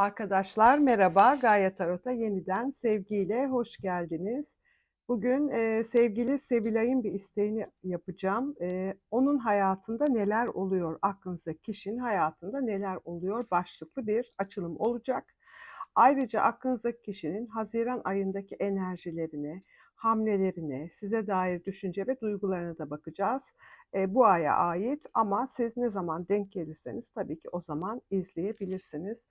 Arkadaşlar merhaba, Gaye Tarot'a yeniden sevgiyle hoş geldiniz. Bugün e, sevgili Sevilay'ın bir isteğini yapacağım. E, onun hayatında neler oluyor, aklınızdaki kişinin hayatında neler oluyor başlıklı bir açılım olacak. Ayrıca aklınızdaki kişinin Haziran ayındaki enerjilerine, hamlelerine, size dair düşünce ve duygularına da bakacağız. E, bu aya ait ama siz ne zaman denk gelirseniz tabii ki o zaman izleyebilirsiniz.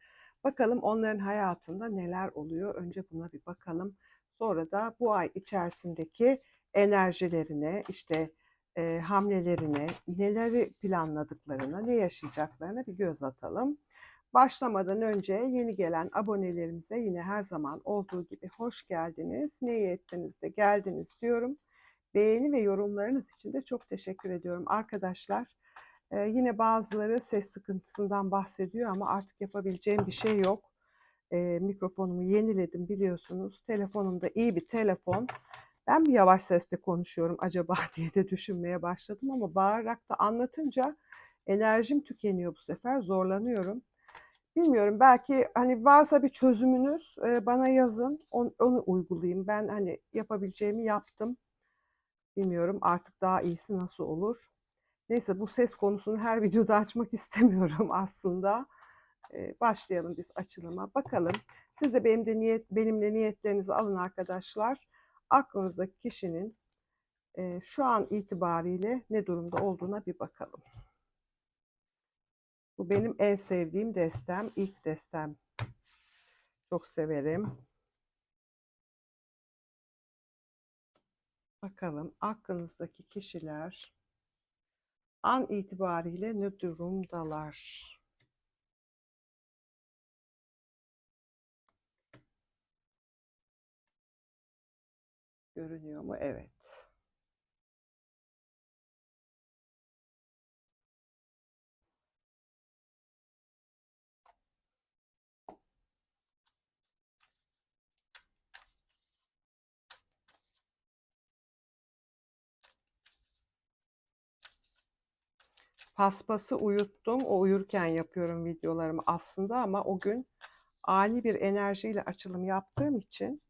Bakalım onların hayatında neler oluyor. Önce buna bir bakalım. Sonra da bu ay içerisindeki enerjilerine, işte e, hamlelerine, neleri planladıklarına, ne yaşayacaklarına bir göz atalım. Başlamadan önce yeni gelen abonelerimize yine her zaman olduğu gibi hoş geldiniz. Ne iyi ettiniz de geldiniz diyorum. Beğeni ve yorumlarınız için de çok teşekkür ediyorum arkadaşlar. Ee, yine bazıları ses sıkıntısından bahsediyor ama artık yapabileceğim bir şey yok. Ee, mikrofonumu yeniledim biliyorsunuz. Telefonum da iyi bir telefon. Ben bir yavaş sesle konuşuyorum acaba diye de düşünmeye başladım ama bağırarak da anlatınca enerjim tükeniyor bu sefer. Zorlanıyorum. Bilmiyorum belki hani varsa bir çözümünüz bana yazın. Onu, onu uygulayayım. Ben hani yapabileceğimi yaptım. Bilmiyorum artık daha iyisi nasıl olur. Neyse bu ses konusunu her videoda açmak istemiyorum aslında. Ee, başlayalım biz açılıma. Bakalım. Siz de benim de niyet, benimle niyetlerinizi alın arkadaşlar. Aklınızdaki kişinin e, şu an itibariyle ne durumda olduğuna bir bakalım. Bu benim en sevdiğim destem, ilk destem. Çok severim. Bakalım aklınızdaki kişiler an itibariyle ne durumdalar? Görünüyor mu? Evet. Paspası uyuttum. O uyurken yapıyorum videolarımı aslında ama o gün ani bir enerjiyle açılım yaptığım için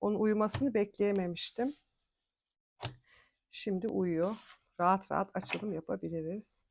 onun uyumasını bekleyememiştim. Şimdi uyuyor. Rahat rahat açılım yapabiliriz.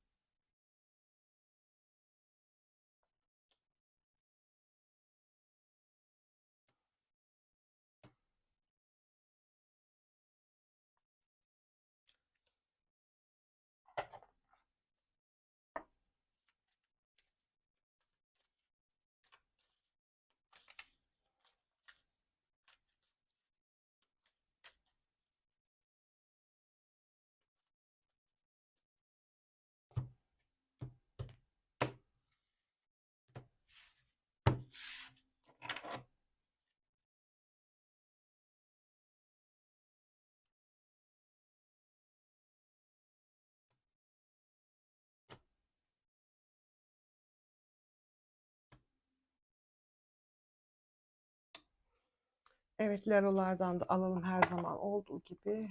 Evet, lerolardan da alalım her zaman olduğu gibi.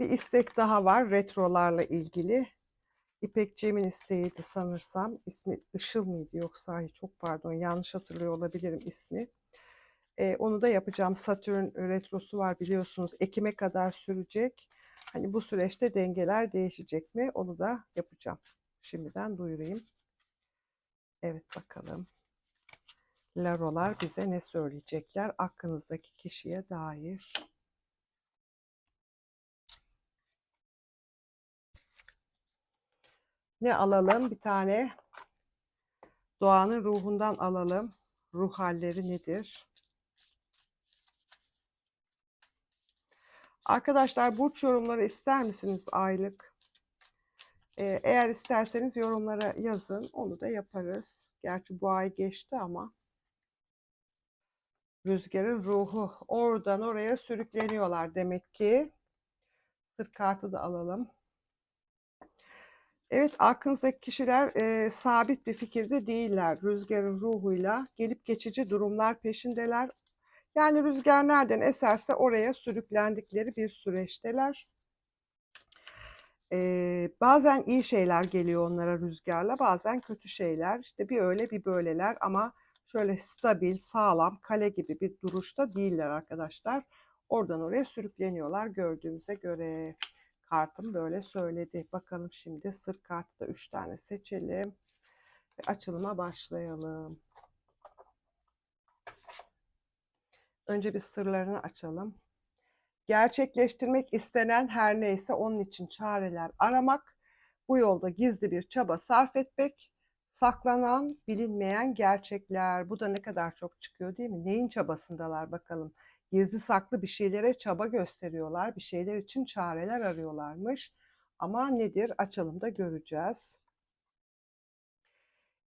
Bir istek daha var retrolarla ilgili. İpekçiğimin isteğiydi sanırsam. İsmi Işıl mıydı yoksa çok pardon yanlış hatırlıyor olabilirim ismi. Ee, onu da yapacağım. Satürn retrosu var biliyorsunuz. Ekim'e kadar sürecek. Hani bu süreçte dengeler değişecek mi? Onu da yapacağım. Şimdiden duyurayım. Evet bakalım. Larolar bize ne söyleyecekler? Aklınızdaki kişiye dair. Ne alalım? Bir tane doğanın ruhundan alalım. Ruh halleri nedir? Arkadaşlar burç yorumları ister misiniz aylık? Ee, eğer isterseniz yorumlara yazın. Onu da yaparız. Gerçi bu ay geçti ama. Rüzgarın ruhu. Oradan oraya sürükleniyorlar demek ki. Sır kartı da alalım. Evet, aklınızdaki kişiler, eee, sabit bir fikirde değiller. Rüzgarın ruhuyla gelip geçici durumlar peşindeler. Yani rüzgar nereden eserse oraya sürüklendikleri bir süreçteler. Eee, bazen iyi şeyler geliyor onlara rüzgarla, bazen kötü şeyler. İşte bir öyle bir böyleler ama şöyle stabil, sağlam, kale gibi bir duruşta değiller arkadaşlar. Oradan oraya sürükleniyorlar gördüğümüze göre. Kartım böyle söyledi. Bakalım şimdi sır kartı da 3 tane seçelim. Ve açılıma başlayalım. Önce bir sırlarını açalım. Gerçekleştirmek istenen her neyse onun için çareler aramak, bu yolda gizli bir çaba sarf etmek, saklanan, bilinmeyen gerçekler. Bu da ne kadar çok çıkıyor değil mi? Neyin çabasındalar bakalım. Gizli saklı bir şeylere çaba gösteriyorlar, bir şeyler için çareler arıyorlarmış. Ama nedir? Açalımda göreceğiz.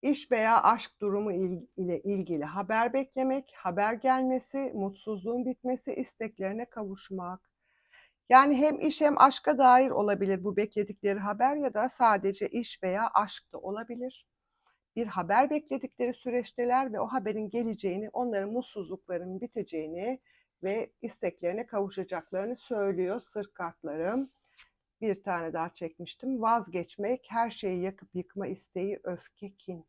İş veya aşk durumu ile ilgili haber beklemek, haber gelmesi, mutsuzluğun bitmesi, isteklerine kavuşmak. Yani hem iş hem aşka dair olabilir bu bekledikleri haber ya da sadece iş veya aşk da olabilir. Bir haber bekledikleri süreçteler ve o haberin geleceğini, onların mutsuzluklarının biteceğini ve isteklerine kavuşacaklarını söylüyor sır kartlarım. Bir tane daha çekmiştim. Vazgeçmek, her şeyi yakıp yıkma isteği, öfke, kin.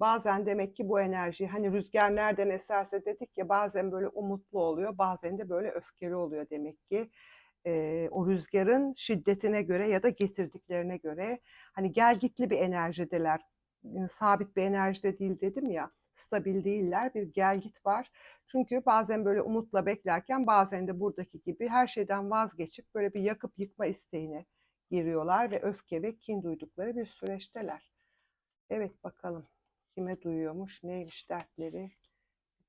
Bazen demek ki bu enerji hani rüzgar nereden eserse dedik ya bazen böyle umutlu oluyor bazen de böyle öfkeli oluyor demek ki. Ee, o rüzgarın şiddetine göre ya da getirdiklerine göre hani gelgitli bir enerjideler. Yani sabit bir enerjide değil dedim ya stabil değiller bir gelgit var. Çünkü bazen böyle umutla beklerken bazen de buradaki gibi her şeyden vazgeçip böyle bir yakıp yıkma isteğine giriyorlar ve öfke ve kin duydukları bir süreçteler. Evet bakalım kime duyuyormuş, neymiş dertleri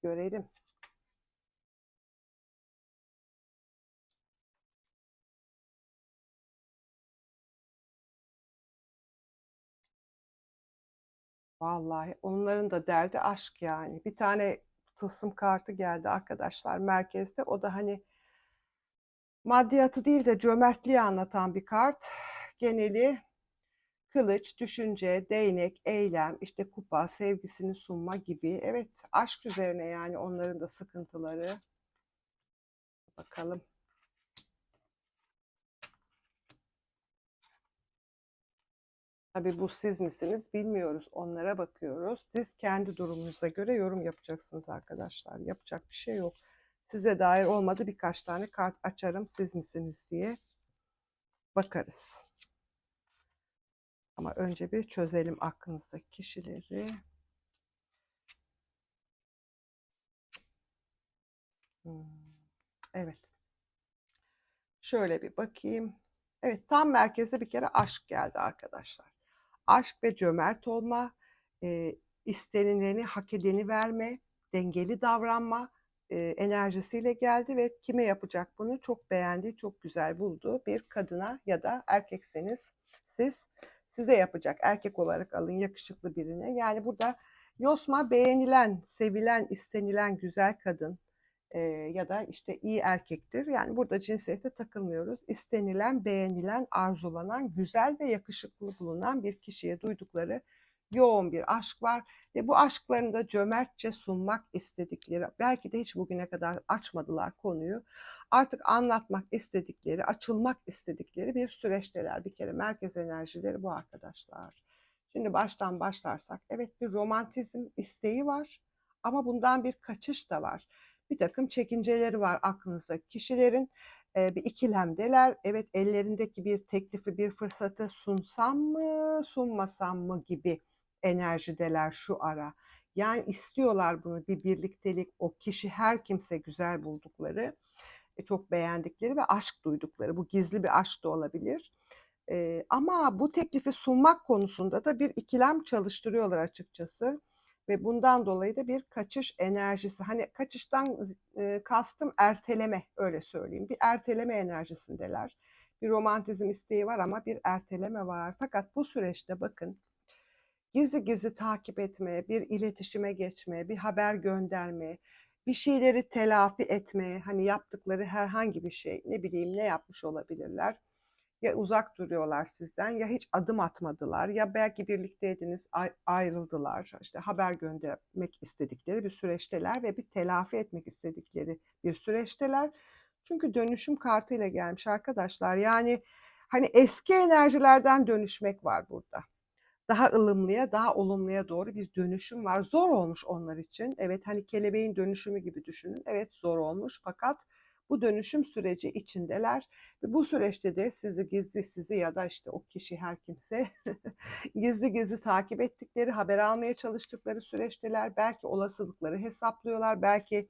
görelim. Vallahi onların da derdi aşk yani. Bir tane tılsım kartı geldi arkadaşlar merkezde. O da hani maddiyatı değil de cömertliği anlatan bir kart. Geneli kılıç, düşünce, değnek, eylem, işte kupa, sevgisini sunma gibi. Evet, aşk üzerine yani onların da sıkıntıları. Bakalım. Tabii bu siz misiniz bilmiyoruz. Onlara bakıyoruz. Siz kendi durumunuza göre yorum yapacaksınız arkadaşlar. Yapacak bir şey yok. Size dair olmadı birkaç tane kart açarım siz misiniz diye bakarız. Ama önce bir çözelim aklınızdaki kişileri. Hmm. Evet. Şöyle bir bakayım. Evet tam merkezde bir kere aşk geldi arkadaşlar. Aşk ve cömert olma, e, istenileni hak edeni verme, dengeli davranma e, enerjisiyle geldi ve kime yapacak bunu çok beğendiği, çok güzel bulduğu bir kadına ya da erkekseniz siz size yapacak. Erkek olarak alın yakışıklı birine. Yani burada Yosma beğenilen, sevilen, istenilen güzel kadın e, ya da işte iyi erkektir. Yani burada cinsiyete takılmıyoruz. İstenilen, beğenilen, arzulanan, güzel ve yakışıklı bulunan bir kişiye duydukları yoğun bir aşk var ve bu aşklarını da cömertçe sunmak istedikleri, belki de hiç bugüne kadar açmadılar konuyu. Artık anlatmak istedikleri, açılmak istedikleri bir süreçteler. Bir kere merkez enerjileri bu arkadaşlar. Şimdi baştan başlarsak, evet bir romantizm isteği var ama bundan bir kaçış da var. Bir takım çekinceleri var aklınızda kişilerin bir ikilemdeler. Evet ellerindeki bir teklifi, bir fırsatı sunsam mı, sunmasam mı gibi enerjideler şu ara. Yani istiyorlar bunu bir birliktelik, o kişi her kimse güzel buldukları, e, çok beğendikleri ve aşk duydukları. Bu gizli bir aşk da olabilir. E, ama bu teklifi sunmak konusunda da bir ikilem çalıştırıyorlar açıkçası. Ve bundan dolayı da bir kaçış enerjisi. Hani kaçıştan e, kastım erteleme öyle söyleyeyim. Bir erteleme enerjisindeler. Bir romantizm isteği var ama bir erteleme var. Fakat bu süreçte bakın gizli gizli takip etmeye, bir iletişime geçmeye, bir haber göndermeye, bir şeyleri telafi etmeye, hani yaptıkları herhangi bir şey, ne bileyim ne yapmış olabilirler. Ya uzak duruyorlar sizden ya hiç adım atmadılar ya belki birlikteydiniz ay ayrıldılar. İşte haber göndermek istedikleri bir süreçteler ve bir telafi etmek istedikleri bir süreçteler. Çünkü dönüşüm kartıyla gelmiş arkadaşlar. Yani, hani, eski enerjilerden dönüşmek var burada. Daha ılımlıya, daha olumluya doğru bir dönüşüm var. Zor olmuş onlar için. Evet, hani, kelebeğin dönüşümü gibi düşünün. Evet, zor olmuş fakat bu dönüşüm süreci içindeler ve bu süreçte de sizi gizli, sizi ya da, işte, o kişi her kimse gizli gizli takip ettikleri, haber almaya çalıştıkları süreçteler. Belki olasılıkları hesaplıyorlar. Belki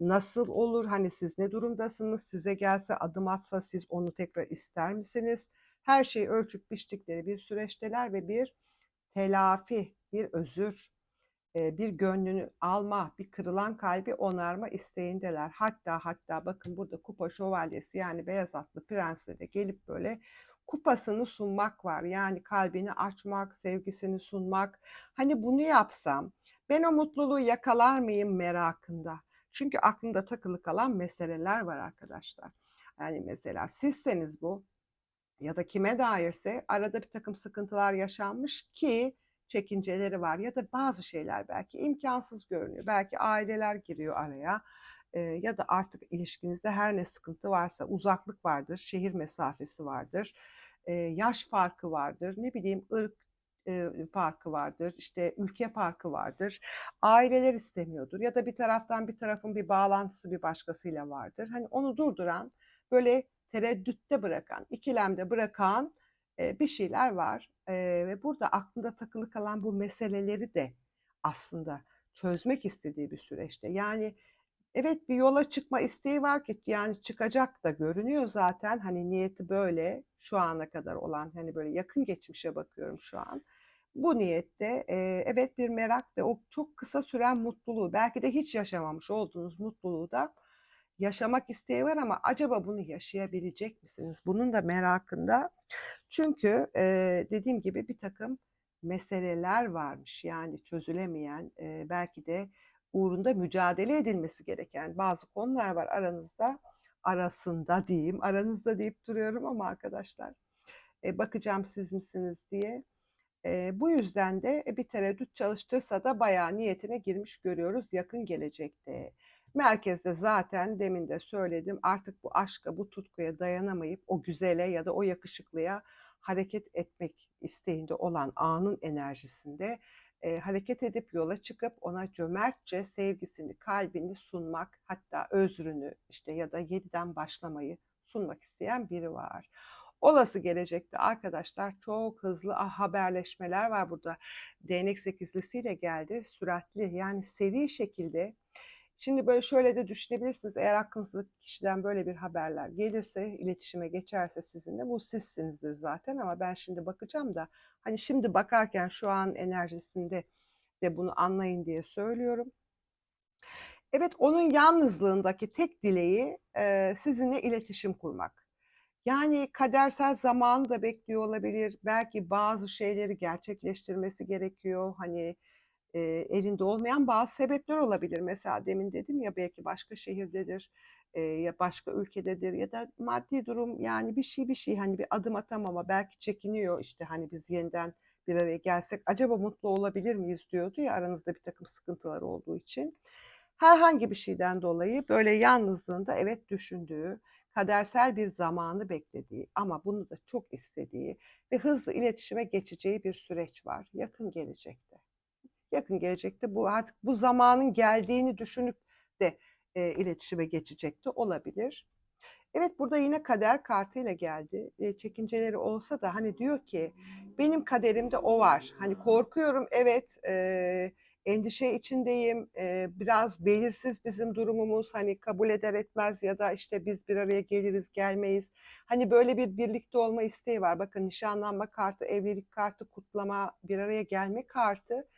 nasıl olur, hani, siz ne durumdasınız, size gelse, adım atsa siz onu tekrar ister misiniz? Her şeyi ölçüp biçtikleri bir süreçteler ve bir telafi, bir özür, bir gönlünü alma, bir kırılan kalbi onarma isteğindeler. Hatta hatta bakın burada kupa şövalyesi yani beyaz atlı prensle de gelip böyle kupasını sunmak var. Yani kalbini açmak, sevgisini sunmak. Hani bunu yapsam ben o mutluluğu yakalar mıyım merakında. Çünkü aklında takılı kalan meseleler var arkadaşlar. Yani mesela sizseniz bu ya da kime dairse arada bir takım sıkıntılar yaşanmış ki çekinceleri var ya da bazı şeyler belki imkansız görünüyor. Belki aileler giriyor araya, eee, ya da artık ilişkinizde her ne sıkıntı varsa uzaklık vardır, şehir mesafesi vardır, eee, yaş farkı vardır, ne bileyim ırk, farkı vardır, işte ülke farkı vardır. Aileler istemiyordur ya da bir taraftan bir tarafın bir bağlantısı bir başkasıyla vardır. Hani onu durduran, böyle tereddütte bırakan, ikilemde bırakan, eee, bir şeyler var, eee, ve burada aklında takılı kalan bu meseleleri de aslında çözmek istediği bir süreçte. Yani evet, bir yola çıkma isteği var ki yani çıkacak da görünüyor zaten. Hani niyeti böyle şu ana kadar olan, hani böyle yakın geçmişe bakıyorum şu an. Bu niyette, eee, evet bir merak ve o çok kısa süren mutluluğu, belki de hiç yaşamamış olduğunuz mutluluğu da yaşamak isteği var ama acaba bunu yaşayabilecek misiniz? Bunun da merakında. Çünkü, eee, dediğim gibi birtakım meseleler varmış. Yani çözülemeyen, eee, belki de uğrunda mücadele edilmesi gereken bazı konular var aranızda. Arasında diyeyim, aranızda deyip duruyorum ama arkadaşlar, eee, bakacağım siz misiniz diye. Eee, bu yüzden de, e, bir tereddüt çalıştırsa da bayağı niyetine girmiş görüyoruz yakın gelecekte. Merkezde zaten demin de söyledim, artık bu aşka, bu tutkuya dayanamayıp o güzele ya da o yakışıklıya hareket etmek isteğinde olan anın enerjisinde, eee, hareket edip yola çıkıp ona cömertçe sevgisini, kalbini sunmak, hatta özrünü, işte, ya da yeniden başlamayı sunmak isteyen biri var. Olası gelecekte arkadaşlar çok hızlı, ah, haberleşmeler var burada. Değnek sekizlisiyle geldi, süratli yani seri şekilde. Şimdi böyle şöyle de düşünebilirsiniz, eğer aklınızdaki kişiden böyle bir haberler gelirse, iletişime geçerse sizinle bu sizsinizdir zaten ama ben şimdi bakacağım da, hani, şimdi bakarken şu an enerjisinde de bunu anlayın diye söylüyorum. Evet, onun yalnızlığındaki tek dileği, eee, sizinle iletişim kurmak. Yani kadersel zamanı da bekliyor olabilir. Belki bazı şeyleri gerçekleştirmesi gerekiyor. Hani, eee, elinde olmayan bazı sebepler olabilir. Mesela demin dedim ya belki başka şehirdedir, eee, ya başka ülkededir ya da maddi durum yani bir şey bir şey, hani, bir adım atamama, belki çekiniyor, işte, hani, biz yeniden bir araya gelsek acaba mutlu olabilir miyiz diyordu ya aranızda birtakım sıkıntılar olduğu için. Herhangi bir şeyden dolayı böyle yalnızlığında evet düşündüğü, kadersel bir zamanı beklediği ama bunu da çok istediği ve hızlı iletişime geçeceği bir süreç var yakın gelecekte. Yakın gelecekte bu artık bu zamanın geldiğini düşünüp de, eee, iletişime geçecek de olabilir. Evet, burada yine kader kartıyla geldi. Eee, çekinceleri olsa da, hani, diyor ki benim kaderimde o var. Hani, korkuyorum evet, eee, endişe içindeyim, eee, biraz belirsiz bizim durumumuz, hani, kabul eder etmez ya da, işte, biz bir araya geliriz, gelmeyiz. Hani, böyle bir birlikte olma isteği var. Bakın nişanlanma kartı, evlilik kartı, kutlama, bir araya gelme kartı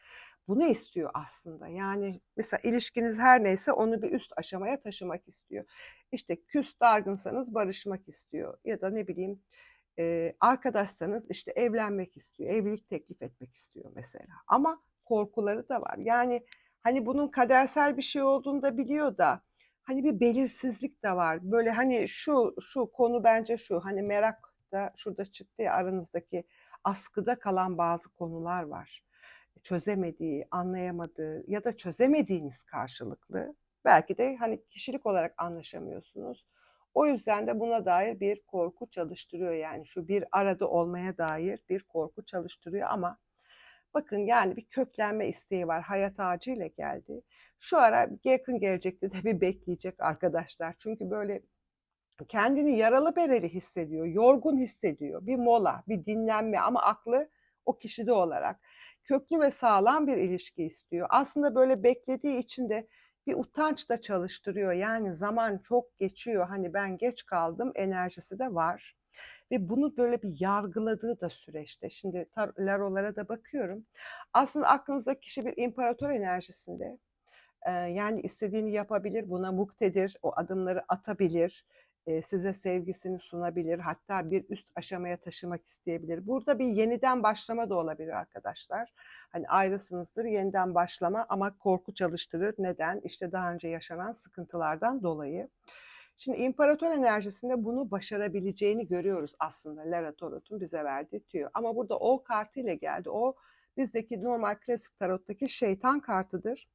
bunu istiyor aslında. Yani mesela ilişkiniz her neyse onu bir üst aşamaya taşımak istiyor. İşte küs, dargınsanız barışmak istiyor ya da ne bileyim, eee, arkadaşsanız, işte, evlenmek istiyor, evlilik teklif etmek istiyor mesela ama korkuları da var. Yani, hani, bunun kadersel bir şey olduğunu da biliyor da, hani, bir belirsizlik de var. Böyle, hani, şu şu konu bence şu, hani, merak kartta şurada çıktı ya aranızdaki askıda kalan bazı konular var. Çözemediği, anlayamadığı ya da çözemediğiniz karşılıklı belki de hani kişilik olarak anlaşamıyorsunuz. O yüzden de buna dair bir korku çalıştırıyor yani şu bir arada olmaya dair bir korku çalıştırıyor ama bakın yani bir köklenme isteği var. Hayat ağacıyla geldi. Şu ara yakın gelecekte de bir bekleyecek arkadaşlar. Çünkü böyle kendini yaralı bereli hissediyor, yorgun hissediyor. Bir mola, bir dinlenme ama aklı o kişide olarak köklü ve sağlam bir ilişki istiyor. Aslında böyle beklediği için de bir utanç da çalıştırıyor. Yani zaman çok geçiyor. Hani ben geç kaldım enerjisi de var. Ve bunu böyle bir yargıladığı da süreçte. Şimdi larolara da bakıyorum. Aslında aklınızdaki kişi bir imparator enerjisinde. Yani istediğini yapabilir, buna muktedir, o adımları atabilir size sevgisini sunabilir. Hatta bir üst aşamaya taşımak isteyebilir. Burada bir yeniden başlama da olabilir arkadaşlar. Hani ayrısınızdır yeniden başlama ama korku çalıştırır. Neden? İşte daha önce yaşanan sıkıntılardan dolayı. Şimdi imparator enerjisinde bunu başarabileceğini görüyoruz aslında Lara Tarot'un bize verdiği tüyo. Ama burada o kartı ile geldi. O bizdeki normal klasik tarottaki şeytan kartıdır.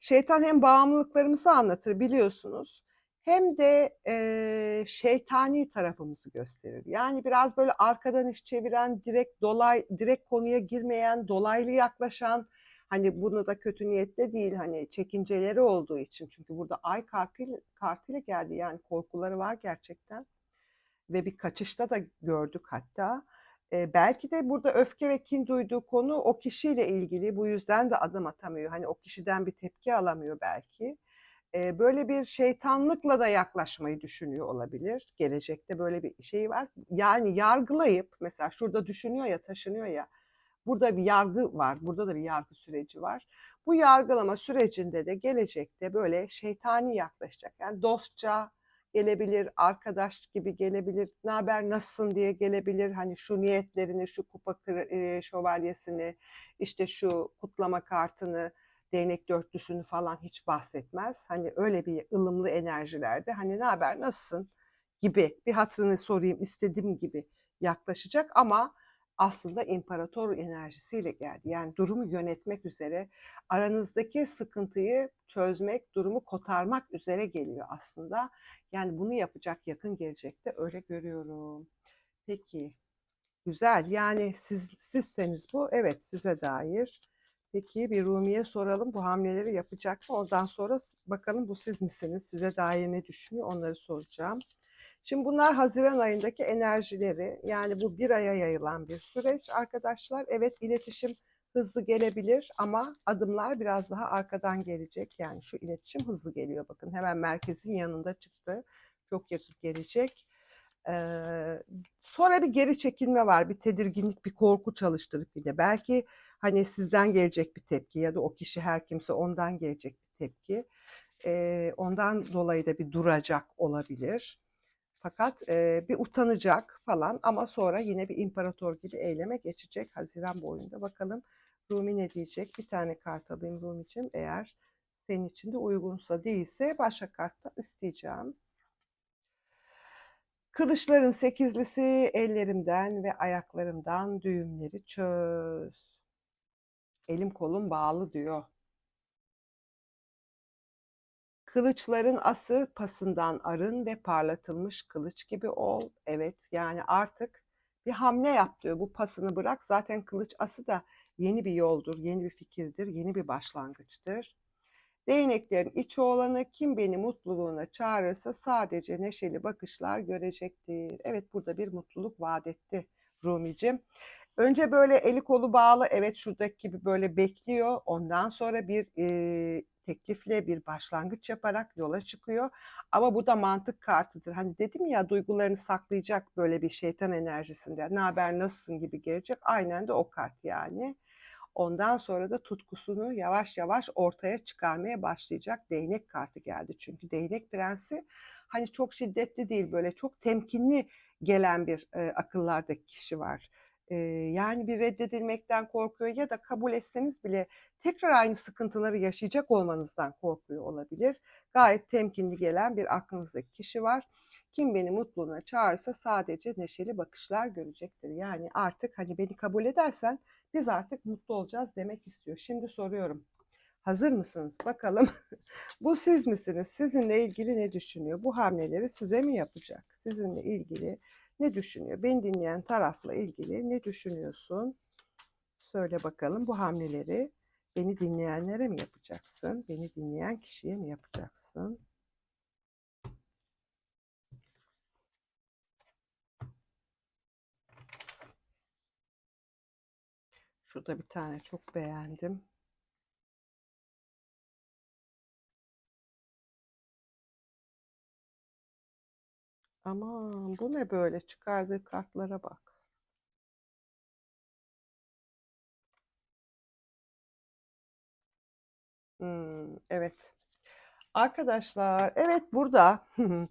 Şeytan hem bağımlılıklarımızı anlatır biliyorsunuz hem de e, şeytani tarafımızı gösterir. Yani biraz böyle arkadan iş çeviren, direkt dolay, direkt konuya girmeyen, dolaylı yaklaşan, hani bunu da kötü niyetle değil, hani çekinceleri olduğu için. Çünkü burada ay kartıyla, kartıyla geldi yani korkuları var gerçekten. Ve bir kaçışta da gördük hatta. E, belki de burada öfke ve kin duyduğu konu o kişiyle ilgili. Bu yüzden de adım atamıyor. Hani o kişiden bir tepki alamıyor belki böyle bir şeytanlıkla da yaklaşmayı düşünüyor olabilir. Gelecekte böyle bir şey var. Yani yargılayıp mesela şurada düşünüyor ya, taşınıyor ya. Burada bir yargı var. Burada da bir yargı süreci var. Bu yargılama sürecinde de gelecekte böyle şeytani yaklaşacak. Yani dostça gelebilir, arkadaş gibi gelebilir, ne haber nasılsın diye gelebilir. Hani şu niyetlerini, şu kupa şövalyesini, işte şu kutlama kartını, değnek dörtlüsünü falan hiç bahsetmez. Hani öyle bir ılımlı enerjilerde hani ne haber nasılsın gibi bir hatırını sorayım istedim gibi yaklaşacak ama aslında imparator enerjisiyle geldi. Yani durumu yönetmek üzere aranızdaki sıkıntıyı çözmek, durumu kotarmak üzere geliyor aslında. Yani bunu yapacak yakın gelecekte öyle görüyorum. Peki güzel yani siz sizseniz bu evet size dair Peki bir Rumi'ye soralım bu hamleleri yapacak mı? Ondan sonra bakalım bu siz misiniz? Size dair ne düşünüyor? Onları soracağım. Şimdi bunlar Haziran ayındaki enerjileri. Yani bu bir aya yayılan bir süreç arkadaşlar. Evet iletişim hızlı gelebilir ama adımlar biraz daha arkadan gelecek. Yani şu iletişim hızlı geliyor. Bakın hemen merkezin yanında çıktı. Çok yakın gelecek. Ee, sonra bir geri çekilme var. Bir tedirginlik, bir korku çalıştırıp bir de. Belki hani sizden gelecek bir tepki ya da o kişi her kimse ondan gelecek bir tepki. E, ondan dolayı da bir duracak olabilir. Fakat e, bir utanacak falan ama sonra yine bir imparator gibi eyleme geçecek Haziran boyunda. Bakalım Rumi ne diyecek? Bir tane kart alayım Rumi'cim eğer senin için de uygunsa değilse başka kartta isteyeceğim. Kılıçların sekizlisi ellerimden ve ayaklarımdan düğümleri çöz. Elim kolum bağlı diyor. Kılıçların ası pasından arın ve parlatılmış kılıç gibi ol. Evet yani artık bir hamle yap diyor. Bu pasını bırak. Zaten kılıç ası da yeni bir yoldur, yeni bir fikirdir, yeni bir başlangıçtır. Değneklerin içi olanı kim beni mutluluğuna çağırırsa sadece neşeli bakışlar görecektir. Evet burada bir mutluluk vaat etti Rumi'cim. Önce böyle eli kolu bağlı evet şuradaki gibi böyle bekliyor. Ondan sonra bir e, teklifle bir başlangıç yaparak yola çıkıyor. Ama bu da mantık kartıdır. Hani dedim ya duygularını saklayacak böyle bir şeytan enerjisinde. Ne haber nasılsın gibi gelecek. Aynen de o kart yani. Ondan sonra da tutkusunu yavaş yavaş ortaya çıkarmaya başlayacak değnek kartı geldi. Çünkü değnek prensi hani çok şiddetli değil böyle çok temkinli gelen bir e, akıllardaki kişi var yani bir reddedilmekten korkuyor ya da kabul etseniz bile tekrar aynı sıkıntıları yaşayacak olmanızdan korkuyor olabilir. Gayet temkinli gelen bir aklınızdaki kişi var. Kim beni mutluluğuna çağırsa sadece neşeli bakışlar görecektir. Yani artık hani beni kabul edersen biz artık mutlu olacağız demek istiyor. Şimdi soruyorum. Hazır mısınız? Bakalım bu siz misiniz? Sizinle ilgili ne düşünüyor? Bu hamleleri size mi yapacak? Sizinle ilgili ne düşünüyor? Beni dinleyen tarafla ilgili ne düşünüyorsun? Söyle bakalım bu hamleleri beni dinleyenlere mi yapacaksın? Beni dinleyen kişiye mi yapacaksın? Şurada bir tane çok beğendim. Aman bu ne böyle çıkardığı kartlara bak. Hmm, evet. Arkadaşlar, evet burada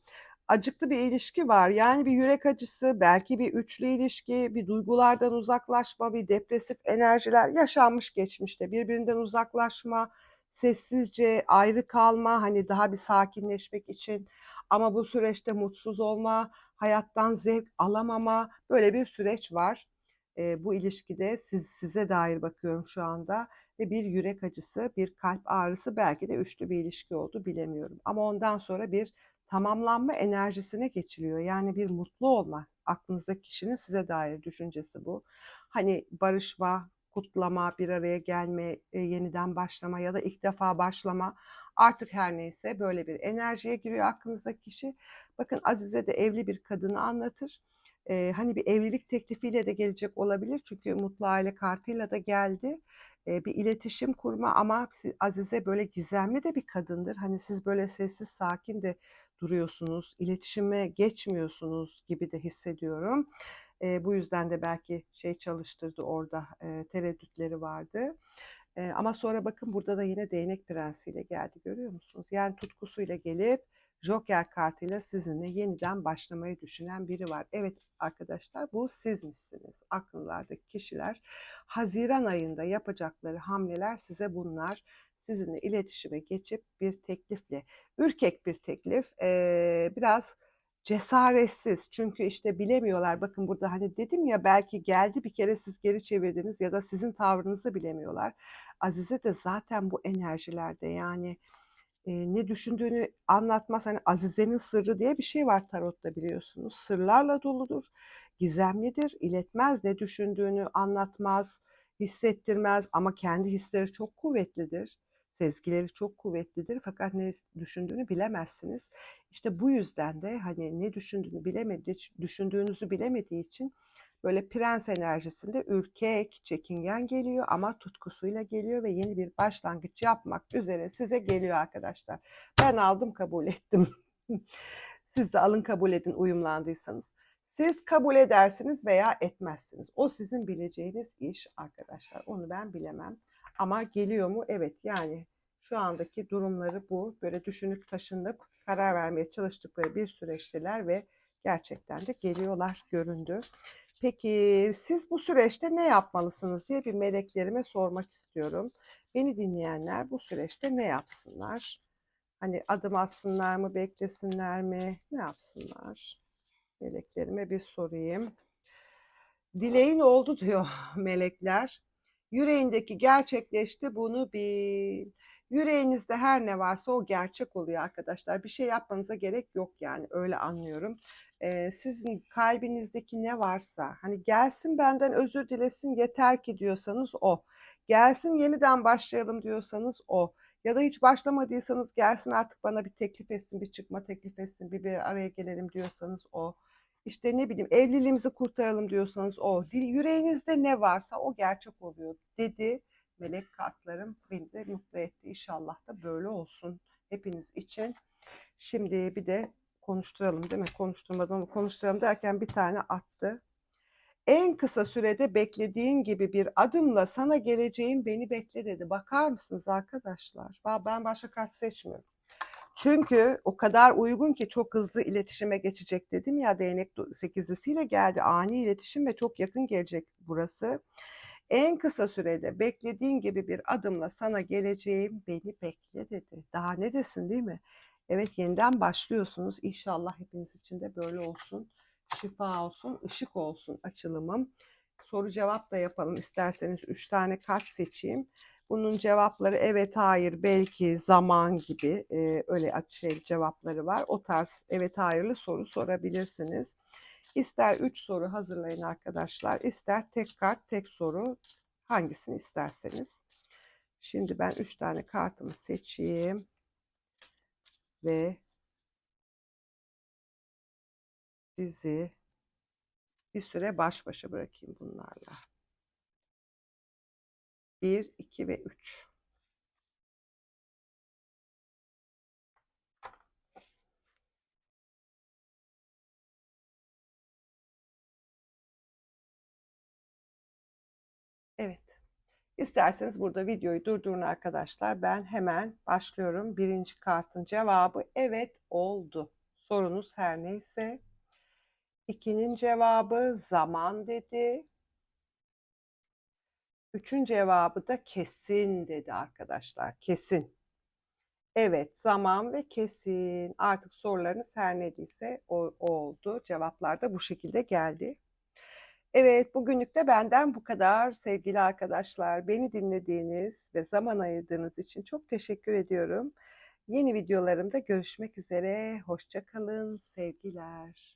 acıklı bir ilişki var. Yani bir yürek acısı, belki bir üçlü ilişki, bir duygulardan uzaklaşma, bir depresif enerjiler yaşanmış geçmişte. Birbirinden uzaklaşma, sessizce ayrı kalma, hani daha bir sakinleşmek için ama bu süreçte mutsuz olma, hayattan zevk alamama böyle bir süreç var. Eee, bu ilişkide siz size dair bakıyorum şu anda ve bir yürek acısı, bir kalp ağrısı, belki de üçlü bir ilişki oldu bilemiyorum. Ama ondan sonra bir tamamlanma enerjisine geçiliyor. Yani bir mutlu olma, aklınızdaki kişinin size dair düşüncesi bu. Hani barışma, kutlama, bir araya gelme, eee, yeniden başlama ya da ilk defa başlama artık her neyse böyle bir enerjiye giriyor aklınızdaki kişi. Bakın Azize de evli bir kadını anlatır. Eee, hani bir evlilik teklifiyle de gelecek olabilir çünkü mutlu aile kartıyla da geldi. Eee, bir iletişim kurma ama Azize böyle gizemli de bir kadındır. Hani siz böyle sessiz sakin de duruyorsunuz, iletişime geçmiyorsunuz gibi de hissediyorum. Eee, bu yüzden de belki şey çalıştırdı orada, eee, tereddütleri vardı. Eee, ama sonra bakın burada da yine değnek prensiyle geldi görüyor musunuz? Yani tutkusuyla gelip Joker kartıyla sizinle yeniden başlamayı düşünen biri var. Evet arkadaşlar bu sizmişsiniz. Aklınızdaki kişiler Haziran ayında yapacakları hamleler size bunlar. Sizinle iletişime geçip bir teklifle, ürkek bir teklif, eee, biraz cesaretsiz çünkü işte bilemiyorlar. Bakın burada hani dedim ya belki geldi bir kere siz geri çevirdiniz ya da sizin tavrınızı bilemiyorlar. Azize de zaten bu enerjilerde yani Eee, ne düşündüğünü anlatmaz. Hani Azize'nin sırrı diye bir şey var tarotta biliyorsunuz. Sırlarla doludur, gizemlidir, iletmez, ne düşündüğünü anlatmaz, hissettirmez ama kendi hisleri çok kuvvetlidir. Sezgileri çok kuvvetlidir fakat ne düşündüğünü bilemezsiniz. İşte bu yüzden de hani ne düşündüğünü bilemediği, düşündüğünüzü bilemediği için böyle prens enerjisinde ürkek, çekingen geliyor ama tutkusuyla geliyor ve yeni bir başlangıç yapmak üzere size geliyor arkadaşlar. Ben aldım kabul ettim. Siz de alın kabul edin uyumlandıysanız. Siz kabul edersiniz veya etmezsiniz. O sizin bileceğiniz iş arkadaşlar. Onu ben bilemem. Ama geliyor mu? Evet yani şu andaki durumları bu. Böyle düşünüp taşınıp karar vermeye çalıştıkları bir süreçteler ve gerçekten de geliyorlar göründü. Peki siz bu süreçte ne yapmalısınız diye bir meleklerime sormak istiyorum. Beni dinleyenler bu süreçte ne yapsınlar? Hani adım atsınlar mı, beklesinler mi, ne yapsınlar? Meleklerime bir sorayım. Dileğin oldu diyor melekler. Yüreğindeki gerçekleşti bunu bil. Yüreğinizde her ne varsa o gerçek oluyor arkadaşlar. Bir şey yapmanıza gerek yok yani öyle anlıyorum. Ee, sizin kalbinizdeki ne varsa hani gelsin benden özür dilesin yeter ki diyorsanız o. Gelsin yeniden başlayalım diyorsanız o. Ya da hiç başlamadıysanız gelsin artık bana bir teklif etsin, bir çıkma teklif etsin, bir, bir araya gelelim diyorsanız o. İşte ne bileyim evliliğimizi kurtaralım diyorsanız o. Yüreğinizde ne varsa o gerçek oluyor dedi melek kartlarım beni de mutlu etti. İnşallah da böyle olsun hepiniz için. Şimdi bir de konuşturalım değil mi? Konuşturmadan onu konuşturalım derken bir tane attı. En kısa sürede beklediğin gibi bir adımla sana geleceğim beni bekle dedi. Bakar mısınız arkadaşlar? Ben başka kart seçmiyorum. Çünkü o kadar uygun ki çok hızlı iletişime geçecek dedim ya değnek sekizlisiyle geldi. Ani iletişim ve çok yakın gelecek burası. En kısa sürede beklediğin gibi bir adımla sana geleceğim beni bekle dedi. Daha ne desin değil mi? Evet yeniden başlıyorsunuz. İnşallah hepiniz için de böyle olsun. Şifa olsun, ışık olsun açılımım. Soru cevap da yapalım isterseniz. Üç tane kart seçeyim. Bunun cevapları evet, hayır, belki, zaman gibi e, öyle şey cevapları var. O tarz evet, hayırlı soru sorabilirsiniz. İster 3 soru hazırlayın arkadaşlar, ister tek kart, tek soru hangisini isterseniz. Şimdi ben 3 tane kartımı seçeyim ve sizi bir süre baş başa bırakayım bunlarla. 1, 2 ve 3. İsterseniz burada videoyu durdurun arkadaşlar. Ben hemen başlıyorum. Birinci kartın cevabı evet oldu. Sorunuz her neyse. İkinin cevabı zaman dedi. Üçün cevabı da kesin dedi arkadaşlar. Kesin. Evet, zaman ve kesin. Artık sorularınız her nediyse o, o oldu. Cevaplar da bu şekilde geldi. Evet, bugünlük de benden bu kadar sevgili arkadaşlar. Beni dinlediğiniz ve zaman ayırdığınız için çok teşekkür ediyorum. Yeni videolarımda görüşmek üzere. Hoşça kalın, sevgiler.